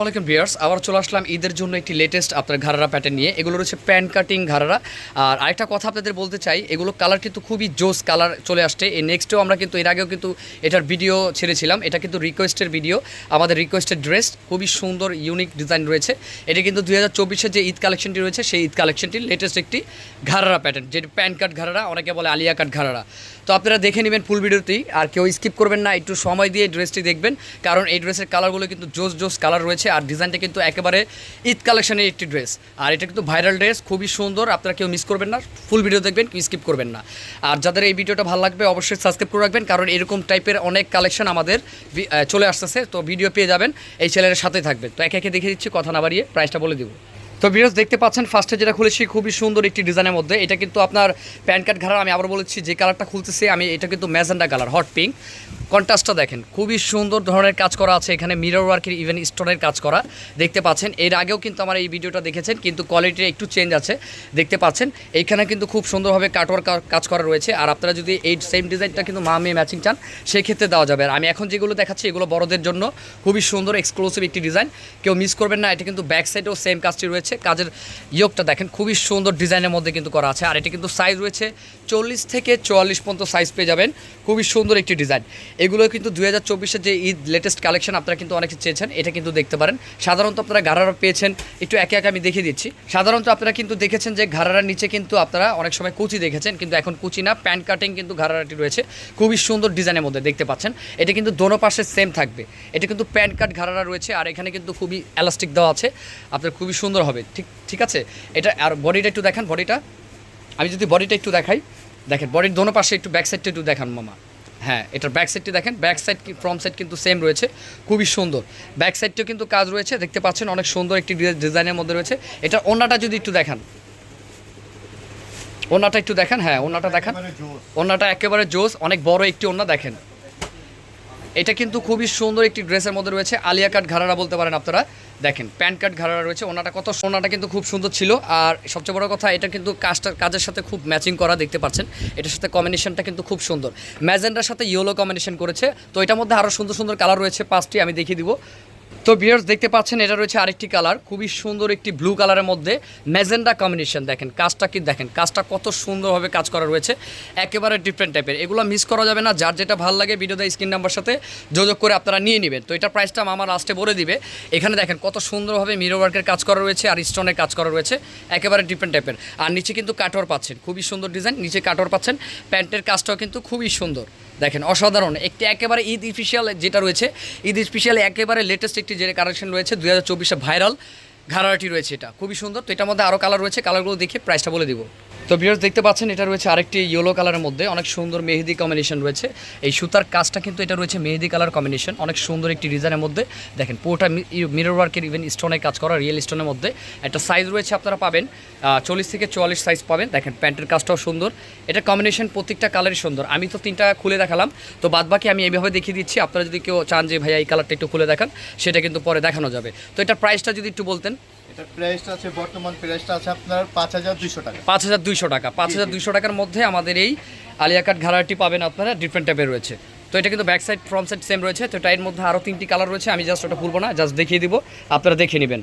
ওয়ালাইকুম ভিয়ার্স আবার চলে আসলাম ঈদের জন্য একটি লেটেস্ট আপনার ঘাড়ারা প্যাটার্ন নিয়ে। এগুলো হচ্ছে প্যান্ট কাটিং ঘাড়ারা। আর আরেকটা কথা আপনাদের বলতে চাই, এগুলো কালার কিন্তু খুবই জোস কালার চলে আসছে। এই নেক্সটেও আমরা কিন্তু, এর আগেও কিন্তু এটার ভিডিও ছেড়েছিলাম। এটা কিন্তু রিকোয়েস্টের ভিডিও আমাদের রিকোয়েস্টের ড্রেস খুবই সুন্দর ইউনিক ডিজাইন রয়েছে। এটা কিন্তু দুই হাজার যে ঈদ কালেকশনটি রয়েছে, সেই ঈদ কালেকশনটির লেটেস্ট একটি ঘাড়ারা প্যাটার্ন যেটি প্যান্ট কাট ঘাড়ারা, অনেকে বলে আলিয়া কাট ঘাড়ারা। তো আপনারা দেখে নেবেন ফুল ভিডিওতেই আর কেউ স্কিপ করবেন না, একটু সময় দিয়ে ড্রেসটি দেখবেন। কারণ এই ড্রেসের কালারগুলো কিন্তু জোস জোস কালার রয়েছে। আর ডিজাইনটা কিন্তু একেবারে ঈদ কালেকশনের একটি ড্রেস। আর এটা কিন্তু ভাইরাল ড্রেস, খুবই সুন্দর, আপনারা কেউ মিস করবেন না, ফুল ভিডিও দেখবেন, কেউ স্কিপ করবেন না। আর যাদের এই ভিডিওটা ভালো লাগবে, অবশ্যই সাবস্ক্রাইব করে রাখবেন, কারণ এরকম টাইপের অনেক কালেকশন আমাদের চলে আসতেছে, তো ভিডিও পেয়ে যাবেন, এই চ্যানেলের সাথে থাকবেন। তো একে একে দেখে দিচ্ছি, কথা না বাড়িয়ে প্রাইসটা বলে দিব। তো ভিউয়ার্স দেখতে পাচ্ছেন ফার্স্টে যেটা খুলেছি, খুবই সুন্দর একটি ডিজাইনের মধ্যে। এটা কিন্তু আপনার প্যান কার্ড ঘাড়া আমি আবার বলেছি, যে কালারটা খুলতেছি, আমি, এটা কিন্তু ম্যাজেন্ডা কালার হট পিঙ্ক কন্ট্রাস্টটা দেখেন, খুবই সুন্দর ধরনের কাজ করা আছে এখানে মিরর ওয়ার্কের ইভেন স্টোনের কাজ করা দেখতে পাচ্ছেন। এর আগেও কিন্তু আমার এই ভিডিওটা দেখেছেন, কিন্তু কোয়ালিটি একটু চেঞ্জ আছে, দেখতে পাচ্ছেন। এইখানে কিন্তু খুব সুন্দরভাবে কাটওয়ার কাজ করা রয়েছে, আর আপনারা যদি এই সেম ডিজাইনটা কিন্তু মা মেয়ে ম্যাচিং চান, সেক্ষেত্রে দেওয়া যাবে। আর আমি এখন যেগুলো দেখাচ্ছি, এগুলো বড়দের জন্য খুবই সুন্দর এক্সক্লুসিভ একটি ডিজাইন কেউ মিস করবেন না, এটা কিন্তু ব্যাক সাইডেও সেম কাজটি রয়েছে। কাজের ইয়োগটা দেখেন, খুবই সুন্দর ডিজাইনের মধ্যে কিন্তু করা আছে। আর এটা কিন্তু সাইজ রয়েছে চল্লিশ থেকে চুয়াল্লিশ পর্যন্ত সাইজ পেয়ে যাবেন। খুবই সুন্দর একটি ডিজাইন এগুলো কিন্তু দুই হাজার যে ঈদ লেটেস্ট কালেকশন আপনারা কিন্তু অনেকে চেয়েছেন, এটা কিন্তু দেখতে পারেন। সাধারণত আপনারা গারারা পেয়েছেন, একটু একে একে আমি দেখিয়ে দিচ্ছি। সাধারণত আপনারা কিন্তু দেখেছেন যে ঘাড়ারার নিচে কিন্তু আপনারা অনেক সময় কুচি দেখেছেন, কিন্তু এখন কুচি না, প্যান্ট কাটিং কিন্তু ঘাড়ারাটি রয়েছে। খুবই সুন্দর ডিজাইনের মধ্যে দেখতে পাচ্ছেন। এটা কিন্তু দোনো পাশে সেম থাকবে। এটা কিন্তু প্যান্ট কাট ঘাড়ারা রয়েছে, আর এখানে কিন্তু খুবই এলাস্টিক দেওয়া আছে। আপনার খুবই সুন্দর হবে, ঠিক ঠিক আছে? এটা আর বডিটা একটু দেখান বডিটা আমি যদি বডিটা একটু দেখাই, দেখেন বডির দোনো পাশে একটু ব্যাক সাইডটা একটু দেখান, মামা। হ্যাঁ এটার ব্যাক সাইডটি দেখেন ব্যাক সাইড কি ফ্রন্ট সাইড কিন্তু সেম রয়েছে খুবই সুন্দর। ব্যাক সাইডটিও কিন্তু কাজ রয়েছে দেখতে পাচ্ছেন অনেক সুন্দর একটি ডিজাইনের মধ্যে রয়েছে। এটা ওনাটা যদি একটু দেখান। ওনাটা একটু দেখেন হ্যাঁ ওনাটা দেখান। ওনাটা একেবারে জোস অনেক বড় একটি ওনা দেখেন। এটা কিন্তু খুবই সুন্দর একটি ড্রেসের মধ্যে রয়েছে আলিয়া কাট ঘাড়ারা বলতে পারেন আপনারা। দেখেন প্যান কার্ড ঘাড়া রয়েছে, ওনাটা কত সোনাটা কিন্তু খুব সুন্দর ছিল। আর সবচেয়ে বড় কথা, এটা কিন্তু কাজটা কাজের সাথে খুব ম্যাচিং করা দেখতে পাচ্ছেন। এটার সাথে কম্বিনেশনটা কিন্তু খুব সুন্দর। ম্যাজেন্ডার সাথে ইয়েলো কম্বিনেশন করেছে। তো এটার মধ্যে আরও সুন্দর সুন্দর কালার রয়েছে, পাঁচটি আমি দেখিয়ে দিব। তো বিয়ার্স দেখতে পাচ্ছেন, এটা রয়েছে আরেকটি কালার খুবই সুন্দর একটি ব্লু কালারের মধ্যে ম্যাজেন্ডা কম্বিনেশন দেখেন, কাজটা কি দেখেন, কাজটা কত সুন্দরভাবে কাজ করা রয়েছে, একেবারে ডিফারেন্ট টাইপের এগুলো মিস করা যাবে না, যার যেটা ভালো লাগে ভিডিওতে স্ক্রিন নাম্বার সাথে যোগাযোগ করে আপনারা নিয়ে নেবেন। তো এটা প্রাইসটা আমার লাস্টে বলে দিবে। এখানে দেখেন, কত সুন্দরভাবে মিরো ওয়ার্কের কাজ করা রয়েছে আর স্টোনের কাজ করা রয়েছে, একেবারে ডিফারেন্ট টাইপের আর নিচে কিন্তু কাটওয়ার পাচ্ছেন, খুবই সুন্দর ডিজাইন নিচে কাটওয়ার পাচ্ছেন প্যান্টের কাজটাও কিন্তু খুবই সুন্দর। দেখেন, অসাধারণ, একটি একেবারে ঈদ স্পেশাল যেটা রয়েছে, ঈদ স্পেশাল একেবারে লেটেস্ট একটি যে কালেকশন রয়েছে, দুই হাজার চব্বিশে ভাইরাল। ঘাড়াটি রয়েছে এটা। খুবই সুন্দর। তো এটার মধ্যে আরও কালার রয়েছে। কালারগুলো দেখে প্রাইসটা বলে দিব। তো ভিউয়ার্স দেখতে পাচ্ছেন, এটা রয়েছে আরেকটি ইয়েলো কালারের মধ্যে। অনেক সুন্দর মেহেদি কম্বিনেশন রয়েছে। এই সুতার কাজটা কিন্তু এটা রয়েছে মেহেদি কালার কম্বিনেশন অনেক সুন্দর একটি ডিজাইনের মধ্যে। দেখেন, পুরোটা মিরর ওয়ার্কের ইভেন স্টোনের কাজ করা রিয়েল স্টোনের মধ্যে। একটা সাইজ রয়েছে আপনারা পাবেন চল্লিশ থেকে চুয়াল্লিশ সাইজ পাবেন। দেখেন, প্যান্টের কাজটাও সুন্দর। এটা কম্বিনেশন প্রত্যেকটা কালারই সুন্দর। আমি তো তিনটা খুলে দেখালাম। তো বাদবাকি আমি এইভাবে দেখিয়ে দিচ্ছি। আপনারা যদি কেউ চান যে, ভাইয়া, এই কালারটা একটু খুলে দেখান, সেটা কিন্তু পরে দেখানো যাবে। তো এটার প্রাইসটা যদি একটু বলতেন। এটার প্রাইসটা আছে বর্তমান প্রাইসটা আছে আপনার পাঁচ হাজার দুইশো টাকা। পাঁচ হাজার দুইশো টাকা। পাঁচ হাজার দুইশো টাকার মধ্যে আমাদের এই ঘাড়াটি পাবেন আপনারা ডিফারেন্ট টাইপের রয়েছে। তো এটা কিন্তু back side front side same রয়েছে। তো মধ্যে আরও তিনটি কালার রয়েছে আমি জাস্ট ওটা খুলবো না জাস্ট দেখিয়ে দিব। আপনারা দেখে নেবেন।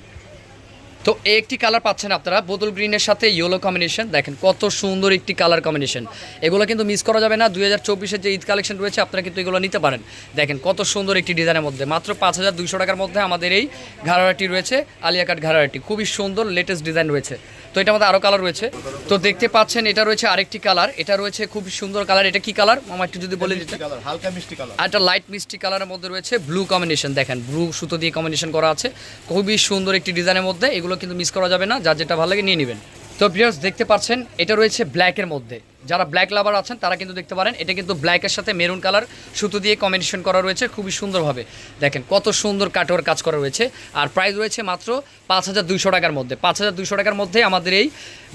তো একটি কালার পাচ্ছেন আপনারা, বোতল গ্রিনের সাথে ইয়েলো কম্বিনেশন দেখেন কত সুন্দর একটি কালার কম্বিনেশন এগুলো কিন্তু মিস করা যাবে না, দুই হাজার চব্বিশের যে ঈদ কালেকশন রয়েছে, আপনারা কিন্তু এগুলো নিতে পারেন। দেখেন কত সুন্দর একটি ডিজাইনের মধ্যে, মাত্র পাঁচ হাজার দুইশো টাকার মধ্যে আমাদের এই ঘাড়াটি রয়েছে আলিয়াকাট ঘাড়াটি। খুবই সুন্দর লেটেস্ট ডিজাইন রয়েছে। তো এটা আমাদের আরও কালার রয়েছে। তো দেখতে পাচ্ছেন এটা রয়েছে আরেকটি কালার এটা রয়েছে খুব সুন্দর কালার এটা কি কালার মামা একটু যদি বলে দিতে। হালকা মিষ্টি কালার আর একটা লাইট মিষ্টি কালারের মধ্যে রয়েছে ব্লু কম্বিনেশন দেখেন ব্লু সুতো দিয়ে কম্বিনেশন করা আছে। খুবই সুন্দর একটি ডিজাইনের মধ্যে। এগুলো কিন্তু মিস করা যাবে না। যা যেটা ভালো লাগে নিয়ে নেবেন। তো ভিউয়ার্স দেখতে পাচ্ছেন, এটা রয়েছে ব্ল্যাকের মধ্যে। যারা ব্ল্যাক লাভার আছেন, তারা কিন্তু দেখতে পারেন, এটা কিন্তু ব্ল্যাকের সাথে মেরুন কালার সুতো দিয়ে কম্বিনেশন করা রয়েছে, খুবই সুন্দরভাবে। দেখেন, কত সুন্দর কাটোয়ার কাজ করা রয়েছে। আর প্রাইস রয়েছে মাত্র পাঁচ হাজার দুইশো টাকার মধ্যে। পাঁচ হাজার দুইশো টাকার মধ্যে আমাদের এই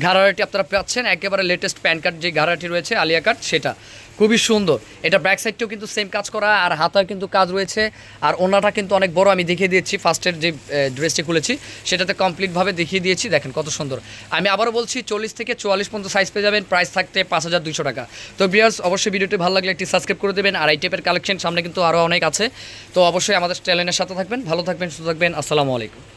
ঘাড়াটি আপনারা পাচ্ছেন, একেবারে লেটেস্ট প্যান কার্ড যে ঘাড়াটি রয়েছে, আলিয়া কার্ড সেটা। খুবই সুন্দর। এটা ব্যাক সাইডটাও কিন্তু সেম কাজ করা, আর হাতার কিন্তু কাজ রয়েছে, আর ওনাটা কিন্তু অনেক বড়। আমি দেখিয়ে দিয়েছি ফার্স্টের যে ড্রেসটি খুলেছি, সেটাতে কমপ্লিটভাবে দেখিয়ে দিয়েছি। দেখেন কত সুন্দর। আমি আবারও বলছি, চল্লিশ থেকে চুয়াল্লিশ পর্যন্ত সাইজ পেয়ে যাবেন প্রাইস থাকতে পাঁচ হাজার দুশো টাকা। তো বিয়ার্স অবশ্যই ভিডিওটি ভালো লাগলে একটি সাবস্ক্রাইব করে দেবেন, আর এই টাইপের কালেকশন সামনে কিন্তু আরও অনেক আছে। তো অবশ্যই আমাদের চ্যানেলের সাথে থাকবেন, ভালো থাকবেন, সুস্থ থাকবেন, আসসালামু আলাইকুম।